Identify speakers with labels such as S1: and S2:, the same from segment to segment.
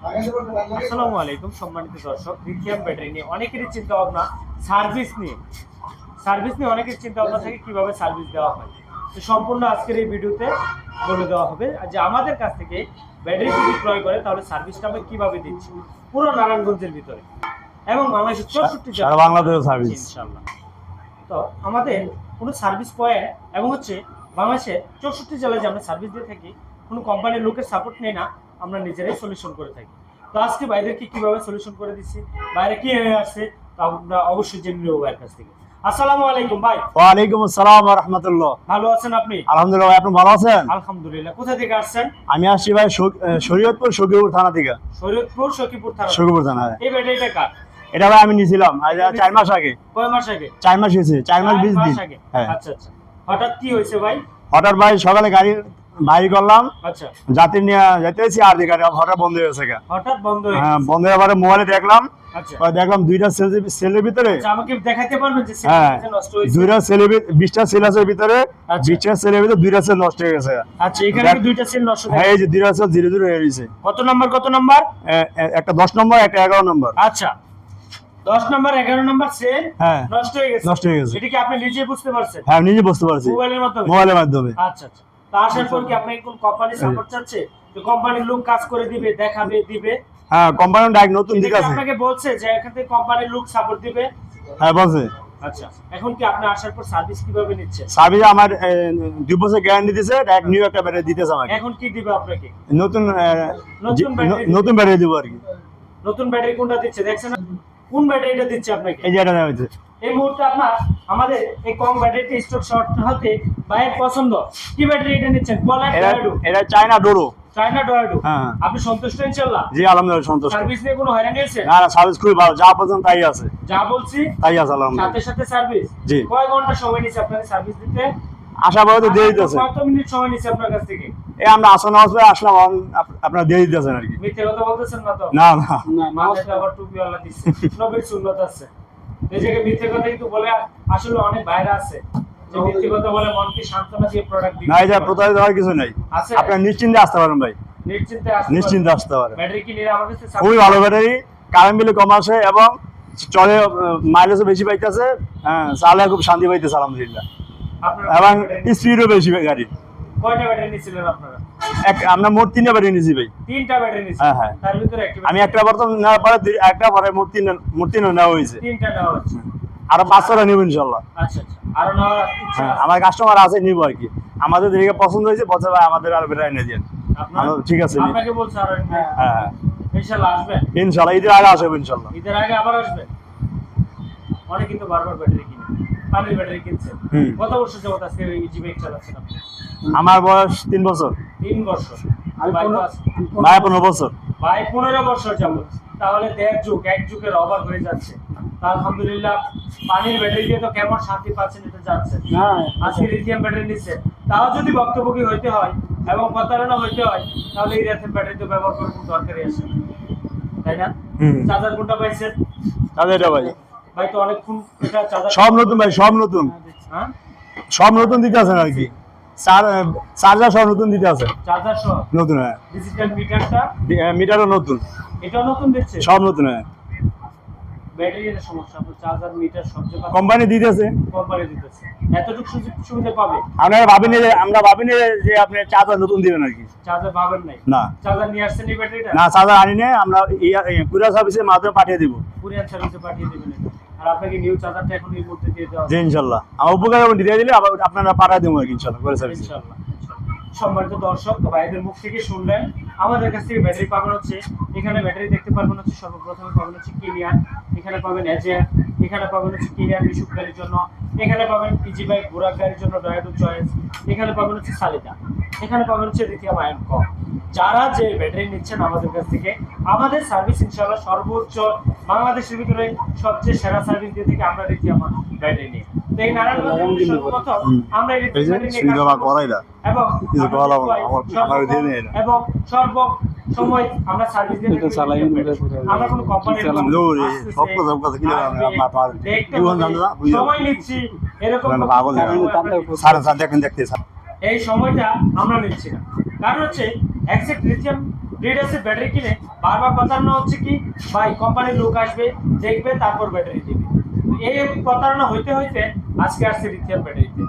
S1: আসসালামু আলাইকুম সম্মানিত দর্শক লিথিয়াম ব্যাটারি নিয়ে অনেকেরই চিন্তা ভাবনা সার্ভিস নিয়ে। সার্ভিস নিয়ে অনেকের চিন্তা ভাবনা থাকে কীভাবে সার্ভিস দেওয়া হয়। তো সম্পূর্ণ আজকের এই ভিডিওতে বলে দেওয়া হবে যে আমাদের কাছ থেকে ব্যাটারি যদি ক্রয় করে তাহলে সার্ভিসটা আমরা কীভাবে দিচ্ছি? পুরো নারায়ণগঞ্জের ভিতরে। এবং বাংলাদেশের চৌষট্টি
S2: সারা বাংলাদেশে সার্ভিস
S1: ইনশাল্লাহ তো আমাদের কোনো সার্ভিস পয়েন্ট এবং হচ্ছে বাংলাদেশে চৌষট্টি জেলায় যে আমরা সার্ভিস দিয়ে থাকি কোনো কোম্পানির লোকের সাপোর্ট নেই না। আমরা নিজেরাই সলিউশন করে থাকি। তো আজকে বাইরেকে কীভাবে সলিউশন করে দিচ্ছি বাইরে কি হয়ে আসছে তা আমরা অবশ্যই জেনে নেব ভাইয়ের কাছ থেকে। আসসালামু আলাইকুম ভাই।
S2: ওয়ালাইকুম আসসালাম রহমতুল্লাহ।
S1: ভালো আছেন আপনি?
S2: আলহামদুলিল্লাহ ভাই, আপনি ভালো আছেন?
S1: আলহামদুলিল্লাহ। কোথা থেকে আসছেন?
S2: আমি আসছি ভাই শরীয়তপুর সখীপুর থানা থেকে।
S1: শরীয়তপুর সখীপুর থানা।
S2: সখীপুর থানা হ্যাঁ।
S1: এই ব্যাটারিটা কার?
S2: এটা ভাই আমি নিয়েছিলাম চার মাস আগে।
S1: কয় মাস আগে?
S2: চার মাস হয়েছে চার মাস বিশ দিন। হ্যাঁ।
S1: আচ্ছা আচ্ছা। হঠাৎ কি হয়েছে ভাই?
S2: হঠাৎ ভাই সকালে গাড়ি বাইর করলাম।
S1: আচ্ছা।
S2: যাত্রী নিয়ে হয়েছি আর দিকে হঠাৎ বন্ধ হয়ে গেছে
S1: হঠাৎ বন্ধ হয়ে
S2: বন্ধ হয়ে পরে মোবাইলে দেখলাম।
S1: আচ্ছা।
S2: দেখলাম দুইটা সেলের ভিতরে
S1: আচ্ছা, আমাকে দেখাতে পারবেন যে
S2: হ্যাঁ
S1: হয়েছে?
S2: দুইটা সেলের বিশটা সেল আছে ভিতরে।
S1: আচ্ছা।
S2: বিশটা সেলের ভিতরে দুইটা সেল নষ্ট হয়ে গেছে।
S1: আচ্ছা এখানে দুইটা সেল নষ্ট
S2: হ্যাঁ এই যে দুইটা সেল হয়ে গেছে।
S1: কত নাম্বার কত নাম্বার
S2: একটা দশ নম্বর একটা এগারো নম্বর
S1: আচ্ছা। দশ নাম্বার এগারো নাম্বার সেল
S2: হ্যাঁ
S1: নষ্ট হয়ে গেছে।
S2: নষ্ট হয়ে গেছে।
S1: এটা কি আপনি নিজে বুঝতে পারছেন?
S2: হ্যাঁ নিজে বুঝতে পারছি।
S1: মোবাইলের মাধ্যমে?
S2: মোবাইলের মাধ্যমে।
S1: আচ্ছা আচ্ছা। তা আসার পর কি আপনাকে কোন কোম্পানি সাপোর্ট চাচ্ছে? তো কোম্পানির লোক কাজ করে দিবে দেখাবে দিবে?
S2: হ্যাঁ কোম্পানির ডাক নতুন দিক আছে।
S1: আপনাকে বলছে যে এখান থেকে কোম্পানির লোক সাপোর্ট দিবে।
S2: হ্যাঁ বলছে।
S1: আচ্ছা এখন কি আপনি আসার পর সার্ভিস কীভাবে নিচ্ছেন
S2: সার্ভিস আমার দুই বছর গ্যারান্টি দিতেছে এক নিউ একটা ব্যাটারি দিতেছে আমাকে।
S1: এখন কি দিবে আপনাকে?
S2: নতুন
S1: নতুন ব্যাটারি
S2: নতুন ব্যাটারি দিব আর কি।
S1: নতুন ব্যাটারি কোনটা দিচ্ছে? দেখছেন কোন ব্যাটারিটা দিচ্ছে আপনাকে?
S2: এই যে এটা নেওয়া হয়েছে।
S1: এই মুহূর্তে আপনার আমাদের এই কম ব্যাটারিতে স্টক শর্ট হতে বাইরের পছন্দ। কি ব্যাটারি এটা নিচ্ছেন? পলার
S2: এটা এটা চায়না ডোরো
S1: চায়না ডয়াডু
S2: হ্যাঁ।
S1: আপনি সন্তুষ্ট ইনশাআল্লাহ?
S2: জি আলহামদুলিল্লাহ সন্তুষ্ট।
S1: সার্ভিস নিয়ে কোনো হয়রানি হয়েছে?
S2: না না সার্ভিস খুবই ভালো। যা পর্যন্ত তাই আছে।
S1: যা বলছি
S2: তাই আছে আলহামদুলিল্লাহ।
S1: সাথে সাথে সার্ভিস
S2: জি।
S1: কয় ঘণ্টা সময় নিচ্ছে আপনার সার্ভিস দিতে?
S2: আশা করি তো দিয়ে দিতেছে
S1: কত মিনিট সময় নিচ্ছে আপনার কাছ থেকে?
S2: এই আমরা আসন আসবে আসলাম আপনারা দিয়ে দিতেছেন আর কি।
S1: মিথ্যে কথা বলতেছেন না তো?
S2: না না।
S1: মাথায় তো আবার টুপিওয়ালা দিচ্ছে। নবীর সুন্নত আছে। জায়গায় মিথ্যে কথা কিন্তু বলে আসলে অনেক বাইরে আছে। যে কথা বলে মনকে সান্ত্বনা দিয়ে প্রোডাক্ট
S2: না এটা প্রতারিত হওয়ার কিছু নাই।
S1: আছে।
S2: আপনার নিশ্চিন্তে আসতে পারেন ভাই।
S1: নিশ্চিন্তে আসতে
S2: নিশ্চিন্তে আসতে পারেন।
S1: ব্যাটারি কি নিয়ে আমার কাছে
S2: খুবই ভালো ব্যাটারি কারেন্ট বিলে কম আসে এবং চলে মাইলেজও বেশি পাইতেছে। হ্যাঁ চালে খুব শান্তি পাইতেছে আলহামদুলিল্লাহ। এবং স্পিডও বেশি গাড়ি
S1: কয়টা ব্যাটারি নিয়েছিলেন আপনারা?
S2: এক আমরা মোট তিনটা ব্যাটারি নিয়েছি ভাই।
S1: তিনটা ব্যাটারি নিয়েছিলেন
S2: হ্যাঁ, হ্যাঁ।
S1: তার ভিতরে একটা
S2: আমি একটা প্রথম নেওয়ার পরে দুই- একটা পরে মোট তিন মোট তিন নেওয়া হয়েছে।
S1: তিনটা নেওয়া হচ্ছে
S2: আরও পাঁচশোটা নেব ইনশাল্লাহ
S1: আচ্ছা আচ্ছা। আরও নেওয়ার
S2: হ্যাঁ আমার কাস্টমার আছে নিবো আর কি। আমাদের দিকে পছন্দ হয়েছে বলছে ভাই আমাদের আর ব্যাটারি এনে দিন ঠিক আছে,
S1: আপনাকে বলছে আরও
S2: হ্যাঁ হ্যাঁ।
S1: ইনশাআল্লাহ আসবেন
S2: ইনশাল্লাহ ঈদের আগে আসবে ইনশাল্লাহ
S1: ঈদের আগে আবার আসবেন অনেক কিন্তু বারবার ব্যাটারি কিনে। পানির ব্যাটারি কিনছেন।
S2: হুম।
S1: কত বছর যাবত আজকে বাইক চালাচ্ছেন আপনি?
S2: আমার বয়স তিন বছর।
S1: তিন বছর।
S2: ভাই পনেরো বছর।
S1: ভাই পনেরো বছর যাবত তাহলে দেড় যুগ এক যুগের অভাব হয়ে যাচ্ছে। তা আলহামদুলিল্লাহ পানির ব্যাটারি দিয়ে তো কেমন শান্তি পাচ্ছেন এটা জানছেন। আজকে লিথিয়াম ব্যাটারি নিচ্ছে। তাও যদি ভক্তভোগী হইতে হয় এবং প্রতারণা হইতে হয় তাহলে এই লিথিয়াম ব্যাটারি তো ব্যবহার করার কোনো দরকারই আছে। তাই না। চার্জার কোনটা পাইছেন?
S2: তাদের ভাই।
S1: ভাই তো অনেকক্ষণ এটা চার্জার
S2: সব নতুন ভাই সব নতুন।
S1: হ্যাঁ?
S2: সব নতুন দিতে আছেন আর কি চার্জার সব নতুন দিতে আছে।
S1: চার্জার সহ
S2: নতুন হ্যাঁ।
S1: ডিজিটাল মিটারটা
S2: মিটারও নতুন।
S1: এটাও নতুন দিচ্ছে?
S2: সব নতুন হ্যাঁ।
S1: ব্যাটারির সমস্যা আপনার চার্জার মিটার
S2: কোম্পানি দিতেছে।
S1: কোম্পানি দিতেছে। এতটুকু সুযোগ সুবিধা পাবে?
S2: আপনারা ভাবিনি যে আমরা ভাবিনি যে আপনি চার্জার নতুন দিবেন আর কি।
S1: চার্জার পাবেন নাই?
S2: না।
S1: চার্জার নিয়ে আসছেন এই ব্যাটারিটা
S2: না চার্জার আনি না আমরা কুরিয়ার সার্ভিসের মাধ্যমে পাঠিয়ে দিব।
S1: কুরিয়ার সার্ভিসে পাঠিয়ে দেবেন। এটা। আর আপনাকে নিউ চার্জারটা এখন এই মুহূর্তে দিয়ে দেওয়া
S2: জি ইনশাল্লাহ। আমার উপকার এবং দিয়ে দিলে আবার আপনারা পাঠিয়ে দেবো আর কি ইনশাল্লাহ করে সার্ভিস
S1: ইনশাআল্লাহ সম্মানিত দর্শক ভাইদের মুখ থেকে শুনলেন আমাদের কাছ থেকে ব্যাটারি পাবেন হচ্ছে এখানে ব্যাটারি দেখতে পারবেন হচ্ছে সর্বপ্রথমে পাবেন হচ্ছে কিনিয়ান এখানে পাবেন এখানে পাবেন হচ্ছে গাড়ির জন্য এখানে পাবেন বাইক গাড়ির জন্য ডয়াডু চয়েস এখানে পাবেন হচ্ছে এখানে পাবেন হচ্ছে আয়ন কম যারা যে ব্যাটারি নিচ্ছেন আমাদের কাছ থেকে আমাদের সার্ভিস ইনশাআল্লাহ সর্বোচ্চ বাংলাদেশের ভিতরে সবচেয়ে সেরা সার্ভিস দিয়ে থেকে আমরা দেখি আমরা ব্যাটারি নিয়ে। এবং
S2: কিছু
S1: আমরা
S2: বলা
S1: দেখতে পাই
S2: আমার- আমার
S1: সর্বপ্রথম
S2: দিয়ে নেই না।
S1: এবং সর্ব সময় আমরা সার্ভিস আমরা কোনো
S2: সব কথা, সব কথা আমরা জীবন
S1: নিচ্ছি এরকম
S2: পাগল দেখেন দেখতে
S1: এই সময়টা আমরা নিচ্ছি না। কারণ হচ্ছে exact lithium lead acid battery কিনে বারবার প্রতারণা হচ্ছে কি? ভাই কোম্পানির লোক আসবে দেখবে তারপর ব্যাটারি দিবে। এই প্রতারণা হইতে হইতে আজকে আসছে লিথিয়াম ব্যাটারিতে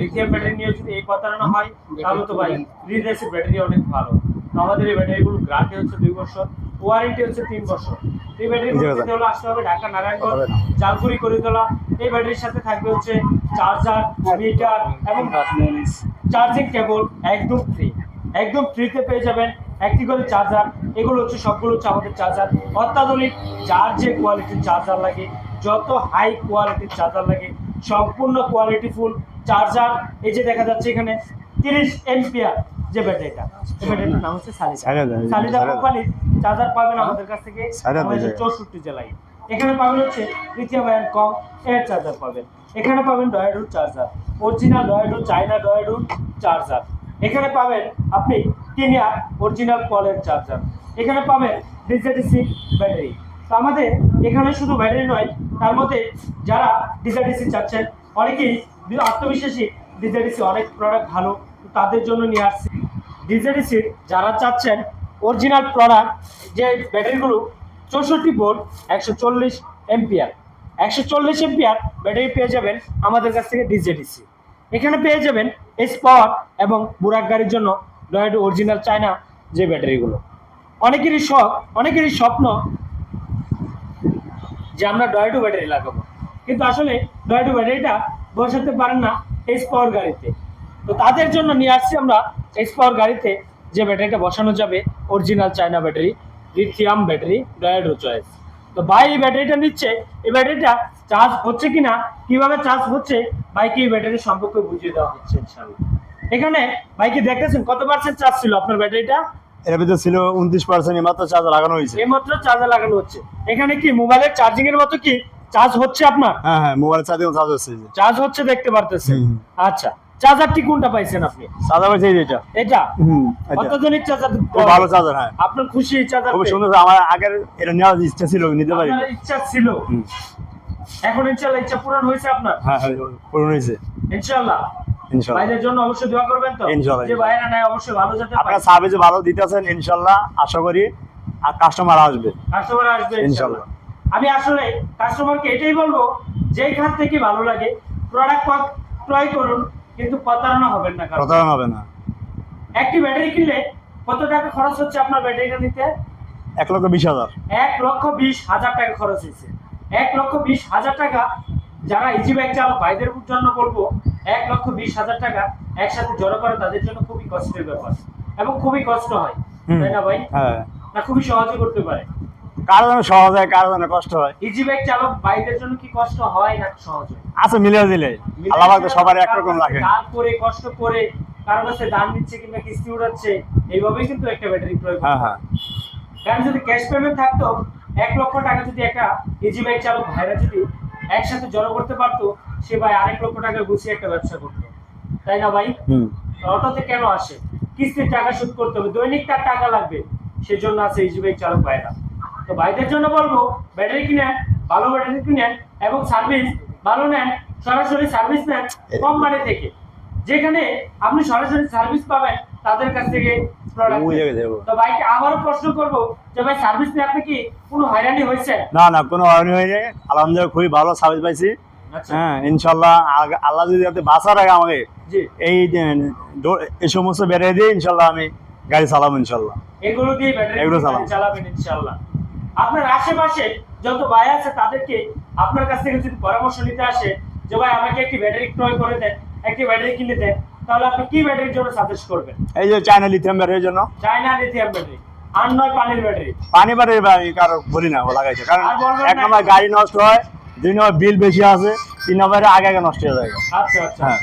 S1: লিথিয়াম ব্যাটারি নিয়ে যদি এই প্রতারণা হয় তাহলে তো ভাই লিড অ্যাসিড ব্যাটারি অনেক ভালো। তো আমাদের এই ব্যাটারিগুলো গ্যারান্টি হচ্ছে দুই বছর ওয়ারেন্টি হচ্ছে তিন বছর। এই ব্যাটারিগুলো। হলে আসতে হবে ঢাকা নারায়ণগঞ্জ
S2: হবে না।
S1: জালকুড়ি করিতলা। এই ব্যাটারির সাথে থাকবে হচ্ছে চার্জার মিটার এবং চার্জিং কেবল একদম ফ্রি একদম ফ্রিতে পেয়ে যাবেন। একটি করে চার্জার এগুলো হচ্ছে সবগুলো হচ্ছে আমাদের চার্জার অত্যাধুনিক যার যে কোয়ালিটির চার্জার লাগে যত হাই কোয়ালিটির চার্জার লাগে সম্পূর্ণ কোয়ালিটি ফুল চার্জার এই যে দেখা যাচ্ছে এখানে তিরিশ এমপিআর যে ব্যাটারিটা ব্যাটারিটার নাম হচ্ছে সালিদা।
S2: সালিদা।
S1: কোম্পানির চার্জার পাবেন আমাদের কাছ থেকে। চৌষট্টি জেলায়। এখানে পাবেন হচ্ছে লিথিয়াম আয়ন কম এয়ার চার্জার পাবেন। এখানে পাবেন ডয়েডুর চার্জার অরিজিনাল ডয়েডুর চাইনা ডয়েডুর চার্জার এখানে পাবেন আপনি কেনিয়া অরিজিনাল কলের চার্জার এখানে পাবেন ডিজেডিসি ব্যাটারি তো আমাদের এখানে শুধু ব্যাটারি নয়, তার মধ্যে যারা ডিজেডিসি চাচ্ছেন, অনেকেই আত্মবিশ্বাসী ডিজেডিসি অনেক প্রোডাক্ট ভালো, তাদের জন্য নিয়ে আসছি। ডিজেডিসির যারা চাচ্ছেন অরিজিনাল প্রোডাক্ট যে ব্যাটারিগুলো চৌষট্টি ভোল্ট একশো চল্লিশ এমপিআর একশো চল্লিশ এমপিআর ব্যাটারি পেয়ে যাবেন আমাদের কাছ থেকে ডিজেডিসি এখানে পেয়ে যাবেন পাওয়ার এবং বুরাক গাড়ির জন্য ডয়েড অরিজিনাল চায়না যে ব্যাটারিগুলো। অনেকেরই শখ, অনেকেরই স্বপ্ন যে আমরা ডয়েডো ব্যাটারি লাগাবো। কিন্তু আসলে ডয়েডো ব্যাটারিটা বসাতে পারেন না এস পাওয়ার গাড়িতে। তো তাদের জন্য নিয়ে আসছি আমরা এস পাওয়ার গাড়িতে যে ব্যাটারিটা বসানো যাবে original China battery lithium battery ডয়েডো choice তো ভাই এই ব্যাটারিটা নিচ্ছে। এই ব্যাটারিটা চার্জ হচ্ছে কিনা কীভাবে চার্জ হচ্ছে বাইকে এই ব্যাটারি সম্পর্কে বুঝিয়ে দেওয়া হচ্ছে ইনশাআল্লাহ। এখানে বাইকে দেখতেছেন কত পার্সেন্ট চার্জ ছিল আপনার ব্যাটারিটা?
S2: এর ভিতরে ছিল উনত্রিশ পার্সেন্ট মাত্র চার্জ লাগানো হয়েছে।
S1: এইমাত্র চার্জার লাগানো হচ্ছে। এখানে কি মোবাইলের চার্জিং এর মতো কি চার্জ হচ্ছে আপনার?
S2: হ্যাঁ হ্যাঁ মোবাইল চার্জিং চার্জ হচ্ছে
S1: চার্জ হচ্ছে দেখতে পারতেছেন। আচ্ছা চার্জারটি কোনটা পাইছেন আপনি?
S2: চার্জার পাইছে এটা।
S1: এটা?
S2: হুম।
S1: অত্যাধুনিক চার্জার?
S2: ভালো চার্জার হ্যাঁ।
S1: আপনার খুশি চার্জার
S2: খুব সুন্দর আমার আগের এটা নেওয়ার ইচ্ছা ছিল নিতে পারি
S1: ইচ্ছা ছিল? এখন ইনশাআল্লাহ ইচ্ছা পূরণ হয়েছে আপনার?
S2: হ্যাঁ হ্যাঁ পূরণ হয়েছে।
S1: ইনশাআল্লাহ।
S2: ইনশাল্লাহ
S1: ভাইদের জন্য অবশ্যই দোয়া করবেন তো?
S2: ইনশাআল্লাহ,
S1: যে ভাইরা নাই অবশ্যই ভালো যেতে পারে
S2: আপনারা সার্ভিস ভালো দিতেছেন আশা করি। আর কাস্টমার আসবে।
S1: কাস্টমার আসবে ইনশাআল্লাহ।
S2: ইনশাআল্লাহ।
S1: আমি আসলে কাস্টমারকে এটাই বলব যেই খান থেকে ভালো লাগে প্রোডাক্ট ক্রয় করুন। কিন্তু প্রতারণা হবেন না
S2: প্রতারণা হবে না।
S1: একটি ব্যাটারি কিনলে কত টাকা খরচ হচ্ছে আপনার ব্যাটারিটা নিতে?
S2: এক লক্ষ বিশ হাজার।
S1: এক লক্ষ বিশ হাজার টাকা খরচ হয়েছে। এক লক্ষ বিশ হাজার টাকা যারা ইজি ব্যাগ চালক ভাইদের জন্য বলব এক লক্ষ বিশ হাজার টাকা একসাথে জড়ো করা তাদের জন্য খুবই কষ্টের ব্যাপার। এবং খুবই কষ্ট হয়। তাই না ভাই?
S2: হ্যাঁ।
S1: না খুবই সহজে করতে পারে।
S2: কারও যেন সহজ হয় কারও যেন কষ্ট হয়?
S1: ইজি ব্যাগ চালক ভাইদের জন্য কি কষ্ট হয় না সহজ হয়?
S2: আছে মিলিয়ে দিলে। আল্লাহ পাক তো সবার একরকম লাগে
S1: দান করে কষ্ট করে কারও কাছে দান দিচ্ছে কিংবা কিস্তি উঠাচ্ছে এইভাবেই কিন্তু একটা ব্যাটারি প্রয়োগ
S2: হ্যাঁ হ্যাঁ।
S1: কারণ যদি ক্যাশ পেমেন্ট থাকতো এক লক্ষ টাকা যদি একটা ইজি বাইক চালক ভাইরা যদি একসাথে জড়ো করতে পারতো সে ভাই আরেক লক্ষ টাকা গুছিয়ে একটা ব্যবসা করতো। তাই না ভাই?
S2: হুম।
S1: অটোতে কেন আসে? কিস্তির টাকা শোধ করতে হবে দৈনিক তার টাকা লাগবে সেজন্য আছে ইজি বাইক চালক ভাইরা। তো ভাইদের জন্য বলব ব্যাটারি কিনেন ভালো ব্যাটারি কিনেন এবং সার্ভিস ভালো নেন সরাসরি সার্ভিস নেন কোম্পানি থেকে। যেখানে আপনি সরাসরি সার্ভিস পাবেন তাদের কাছ থেকে তো ভাইকে আবারও প্রশ্ন করব যে ভাই সার্ভিস নিয়ে আপনি কি কোনো হয়রানি হয়েছে
S2: না না কোনো হয়নি হয়নি। আলহামদুলিল্লাহ খুবই ভালো সার্ভিস পাইছি।
S1: আচ্ছা।
S2: হ্যাঁ ইনশাল্লাহ আল্লাহ যদি বাঁচা রাখে আমাকে এই এই সমস্ত বেড়ে দিয়ে ইনশাল্লাহ আমি গাড়ি চালাবো ইনশাল্লাহ।
S1: এগুলো দিয়ে
S2: এগুলো
S1: চালাবেন ইনশাআল্লাহ আপনার আশেপাশে যত ভাই আছে তাদেরকে আপনার কাছ থেকে যদি পরামর্শ নিতে আসে যে ভাই আমাকে একটি ব্যাটারি ক্রয় করে দেন একটি ব্যাটারি কিনে দেন তাহলে আপনি কি ব্যাটারির জন্য সাজেস্ট করবেন?
S2: এই যে চায়না লিথিয়াম ব্যাটারির জন্য?
S1: চায়না লিথিয়াম ব্যাটারি আর নয় পানির ব্যাটারি
S2: পানি ব্যাটারি আমি কারও বলি না ও লাগাইছে। কারণ এক নম্বর গাড়ি নষ্ট হয় দুই নম্বর বিল বেশি আছে তিন নম্বরে আগে আগে নষ্ট হয়ে যায়।
S1: আচ্ছা আচ্ছা।
S2: হ্যাঁ।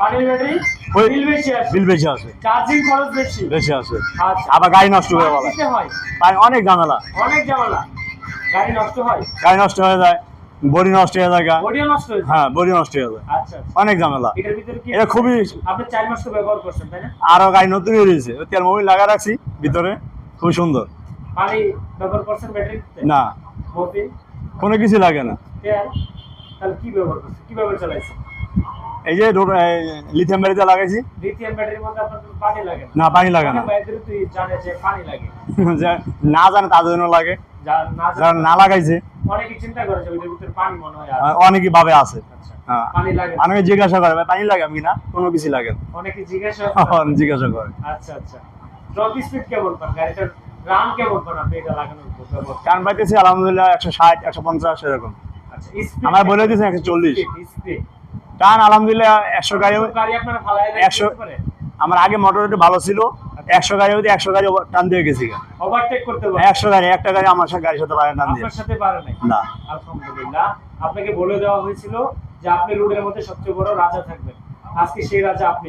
S1: পানির ব্যাটারি বিল বেশি
S2: বিল বেশি আছে
S1: চার্জিং খরচ বেশি।
S2: বেশি আছে
S1: আচ্ছা।
S2: আবার গাড়ি নষ্ট হয়ে।
S1: হয়
S2: অনেক ঝামেলা।
S1: অনেক ঝামেলা। গাড়ি নষ্ট হয়।
S2: গাড়ি নষ্ট হয়ে যায় বডি নষ্ট হয়ে যায়
S1: নষ্ট
S2: হ্যাঁ বডি নষ্ট হয়ে যায়।
S1: আচ্ছা আচ্ছা।
S2: অনেক ঝামেলা।
S1: এটার ভিতরে কি
S2: এটা খুবই
S1: আপনি চার মাস তো ব্যবহার করছেন তাই না?
S2: আরও গাড়ি নতুন হয়ে রয়েছে তেল মোবিল লাগা রাখছি ভিতরে। খুব সুন্দর।
S1: পানি ব্যবহার করছেন ব্যাটারিতে
S2: না।
S1: মোবিল?
S2: কোনো কিছু লাগে না।
S1: তেল? তাহলে কি ব্যবহার করছেন? কীভাবে চালাইছেন?
S2: এই যে লিথিয়াম ব্যাটারিতে লাগাইছি।
S1: লিথিয়াম ব্যাটারির মধ্যে আপনার পানি লাগে না?
S2: পানি লাগে না।
S1: জানে যে পানি লাগে।
S2: না জানে তাদের জন্য লাগে। যারা না লাগাইছে।
S1: অনেকে চিন্তা করে যে ওইটার ভিতরে পানি মনে হয়।
S2: অনেকই ভাবে আছে।
S1: আচ্ছা।
S2: অনেকে জিজ্ঞাসা করে পানি লাগে আমি না কোনো কিছু লাগে
S1: অনেকে জিজ্ঞাসা
S2: জিজ্ঞাসা করে।
S1: আচ্ছা আচ্ছা। টপ স্পিড কেমন পান? গাড়িটার রান কেমন পান আপনি এটা লাগানোর পর ব্যবহার?
S2: কারণ পাইতেছি আলহামদুলিল্লাহ একশো ষাট একশো পঞ্চাশ এরকম।
S1: আচ্ছা
S2: আমার বলে দিয়েছেন একশো চল্লিশ।
S1: স্পিড
S2: কারণ আলহামদুলিল্লাহ একশো গাড়ি
S1: গাড়ি
S2: একশো- আমার আগে মোটর একটু ভালো ছিল। একশো গাড়ি হতে একশো গাড়ি টান দিয়ে গেছি
S1: পারে?
S2: একশো গাড়ি একটা গাড়ি আমার সাথে গাড়ির সাথে বাইরে টান দিয়ে।
S1: সাথে পারে
S2: না।
S1: আলহামদুলিল্লাহ। আপনাকে বলে দেওয়া হয়েছিল যে আপনি রোডের মধ্যে সবচেয়ে বড় রাজা থাকবেন। আজকে সেই রাজা আপনি।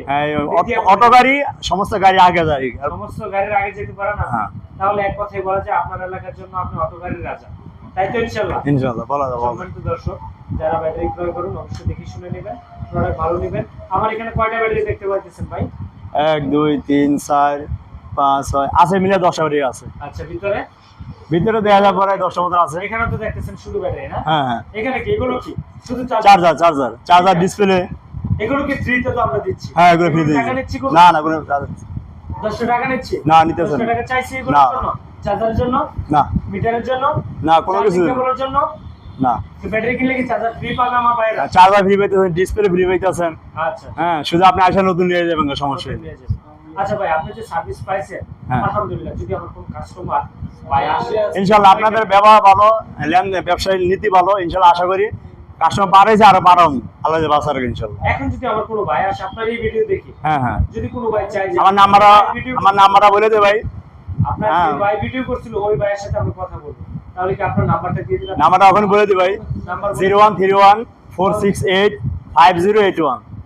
S2: অটো গাড়ি সমস্ত গাড়ি আগে যায়।
S1: সমস্ত গাড়ির আগে যেতে পারেন আপনি
S2: হ্যাঁ।
S1: তাহলে এক কথাই বলা যায় আপনার এলাকার জন্য আপনি অটো গাড়ির রাজা। তাই তো ইনশাল্লাহ
S2: ইনশাল্লাহ বলা যাব
S1: সম্মানিত দর্শক যারা ব্যাটারি ক্রয় করুন অবশ্যই দেখে শুনে নেবেন প্রোডাক্ট ভালো নেবেন। আমার এখানে কয়টা ব্যাটারি দেখতে পাচ্ছেন ভাই?
S2: এক দুই তিন চার পাঁচ ছয় আছে মিলে দশটা আছে।
S1: আচ্ছা ভিতরে?
S2: ভিতরে দেখা যায় পরে দশটা মতো আছে।
S1: এখানে তো দেখতেছেন শুধু ব্যাটারি না?
S2: হ্যাঁ হ্যাঁ।
S1: এখানে কি এগুলো কি? শুধু
S2: চার্জার চার্জার চার্জার ডিসপ্লে
S1: এগুলো কি ফ্রিতে তো আমরা দিচ্ছি?
S2: হ্যাঁ এগুলো ফ্রি
S1: কোনো?
S2: না না কোনো
S1: দশটা টাকা নিচ্ছি?
S2: না, নিতেছে
S1: দশটা টাকা চাইছি এগুলোর
S2: না।
S1: জন্য চার্জারের জন্য?
S2: না।
S1: মিটারের জন্য?
S2: না কোনো কিছু
S1: কেবলের জন্য?
S2: না।
S1: ব্যাটারি কিনলে কি চার্জার ফ্রি পাবে আমার বাইরে
S2: চার্জার ফ্রি পাইতেছেন ডিসপ্লে ফ্রি পাইতেছেন।
S1: আচ্ছা।
S2: হ্যাঁ শুধু আপনি আসা নতুন নিয়ে যাবেন সমস্যা
S1: যাবে। আচ্ছা ভাই আপনি যে সার্ভিস পাইছেন
S2: হ্যাঁ।
S1: আলহামদুলিল্লাহ যদি আমার কোন কাস্টমার
S2: ইনশাল্লাহ আপনাদের ব্যবহার ভালো ব্যবসায়ী নীতি ভালো ইনশাল্লাহ আশা করি কাস্টমার বাড়াইছে আরও বাড়ান। আল্লাহ বাসার ইনশাল্লাহ
S1: এখন যদি আমার কোনো ভাই আসে আপনার এই ভিডিও দেখি।
S2: হ্যাঁ হ্যাঁ।
S1: যদি কোনো ভাই চাই
S2: আমার নাম্বার আমার নাম্বারটা বলে দে ভাই।
S1: আপনার
S2: হ্যাঁ।
S1: যে ভাই ভিডিও করছিল ওই ভাইয়ের সাথে আমি কথা বলব। তাহলে কি আপনার নাম্বারটা দিয়ে দিলাম?
S2: নাম্বারটা ওখানে বলে দি ভাই।
S1: নাম্বার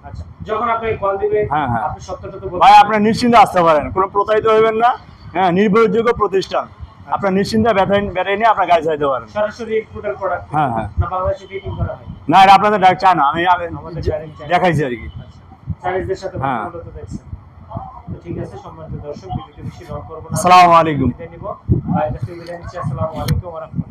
S1: আচ্ছা যখন আপনি কল দিবেন
S2: হ্যাঁ, হ্যাঁ।
S1: আপনি সত্যটা তো
S2: ভাই আপনার নিশ্চিন্তে আসতে পারেন কোনো প্রতারিত হইবেন না। হ্যাঁ নির্ভরযোগ্য প্রতিষ্ঠান। আপনার নিশ্চিন্তে ব্যাটারি ব্যাটারি নিয়ে আপনার গাড়ি চাইতে পারেন।
S1: সরাসরি টোটাল প্রোডাক্ট
S2: হ্যাঁ, হ্যাঁ।
S1: না বাংলাদেশে রেটিং করা হয়?
S2: না এটা আপনাদের ডাক চায় না আমি। দেখাইছি আর কি।
S1: আচ্ছা। সার্ভিসদের সাথে
S2: হ্যাঁ।
S1: ঠিক আছে সম্মানিত দর্শক ভিডিওটি বেশি লং করব না।
S2: আসসালামু আলাইকুম।
S1: নিব। ভাই আসসালামু আলাইকুম ওয়া রাহমাতুল্লাহ।